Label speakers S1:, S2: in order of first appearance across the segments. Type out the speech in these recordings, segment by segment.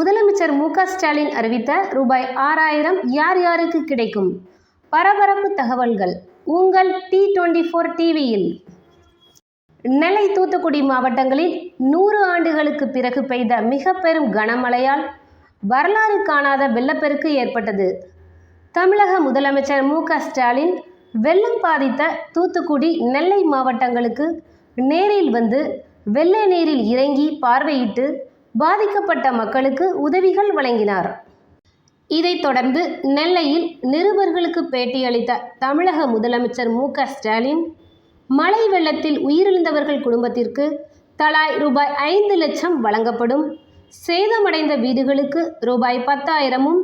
S1: முதலமைச்சர் மு ஸ்டாலின் அறிவித்த ரூபாய் ஆறாயிரம் யார் யாருக்கு கிடைக்கும்? பரபரப்பு தகவல்கள். உங்கள் டி டுவெண்ட்டி ஃபோர் டிவியில். நெல்லை தூத்துக்குடி மாவட்டங்களில் நூறு ஆண்டுகளுக்கு பிறகு பெய்த மிக பெரும் கனமழையால் வரலாறு காணாத வெள்ளப்பெருக்கு ஏற்பட்டது. தமிழக முதலமைச்சர் மு ஸ்டாலின் வெள்ளம் பாதித்த தூத்துக்குடி நெல்லை மாவட்டங்களுக்கு நேரில் வந்து வெள்ள நீரில் இறங்கி பார்வையிட்டு பாதிக்கப்பட்ட மக்களுக்கு உதவிகள் வழங்கினார். இதைத் தொடர்ந்து நெல்லையில் நிருபர்களுக்கு பேட்டியளித்த தமிழக முதலமைச்சர் மு க ஸ்டாலின் மழை வெள்ளத்தில் உயிரிழந்தவர்கள் குடும்பத்திற்கு தலாய் ரூபாய் ஐந்து லட்சம் வழங்கப்படும். சேதமடைந்த வீடுகளுக்கு ரூபாய் பத்தாயிரமும்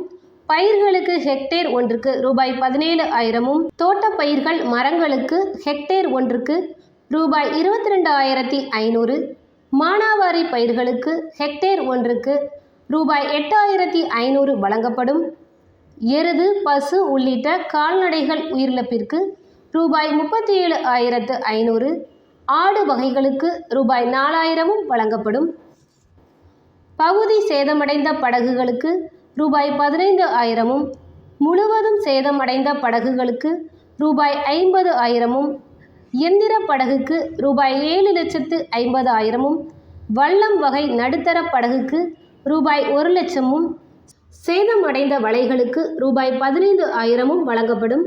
S1: பயிர்களுக்கு ஹெக்டேர் ஒன்றுக்கு ரூபாய் பதினேழு ஆயிரமும் தோட்டப்பயிர்கள் மரங்களுக்கு ஹெக்டேர் ஒன்றுக்கு ரூபாய் இருபத்தி ரெண்டு ஆயிரத்தி ஐநூறு மானாவாரி பயிர்களுக்கு ஹெக்டேர் ஒன்றுக்கு ரூபாய் எட்டாயிரத்தி ஐநூறு வழங்கப்படும். எருது பசு உள்ளிட்ட கால்நடைகள் உயிரிழப்பிற்கு ரூபாய் முப்பத்தி ஏழு ஆயிரத்து ஐநூறு. ஆடு வகைகளுக்கு ரூபாய் நாலாயிரமும் வழங்கப்படும். பகுதி சேதமடைந்த படகுகளுக்கு ரூபாய் பதினைந்து ஆயிரமும் முழுவதும் சேதமடைந்த படகுகளுக்கு ரூபாய் ஐம்பது ஆயிரமும் இயந்திர படகுக்கு ரூபாய் ஏழு லட்சத்து ஐம்பது ஆயிரமும் வல்லம் வகை நடுத்தர படகுக்கு ரூபாய் ஒரு லட்சமும் சேதமடைந்த வலைகளுக்கு ரூபாய் பதினைந்து ஆயிரமும் வழங்கப்படும்.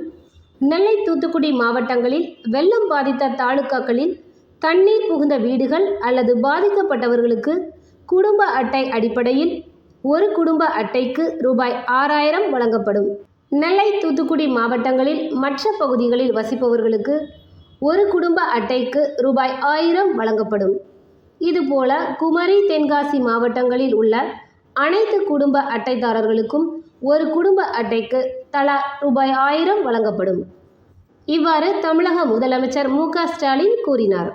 S1: நெல்லை தூத்துக்குடி மாவட்டங்களில் வெள்ளம் பாதித்த தாலுக்காக்களில் தண்ணீர் புகுந்த வீடுகள் அல்லது பாதிக்கப்பட்டவர்களுக்கு குடும்ப அட்டை அடிப்படையில் ஒரு குடும்ப அட்டைக்கு ரூபாய் ஆறாயிரம் வழங்கப்படும். நெல்லை தூத்துக்குடி மாவட்டங்களில் மற்ற பகுதிகளில் வசிப்பவர்களுக்கு ஒரு குடும்ப அட்டைக்கு ரூபாய் ஆயிரம் வழங்கப்படும். இதுபோல குமரி தென்காசி மாவட்டங்களில் உள்ள அனைத்து குடும்ப அட்டைதாரர்களுக்கும் ஒரு குடும்ப அட்டைக்கு தலா ரூபாய் ஆயிரம் வழங்கப்படும். இவ்வாறு தமிழக முதலமைச்சர் மு க ஸ்டாலின் கூறினார்.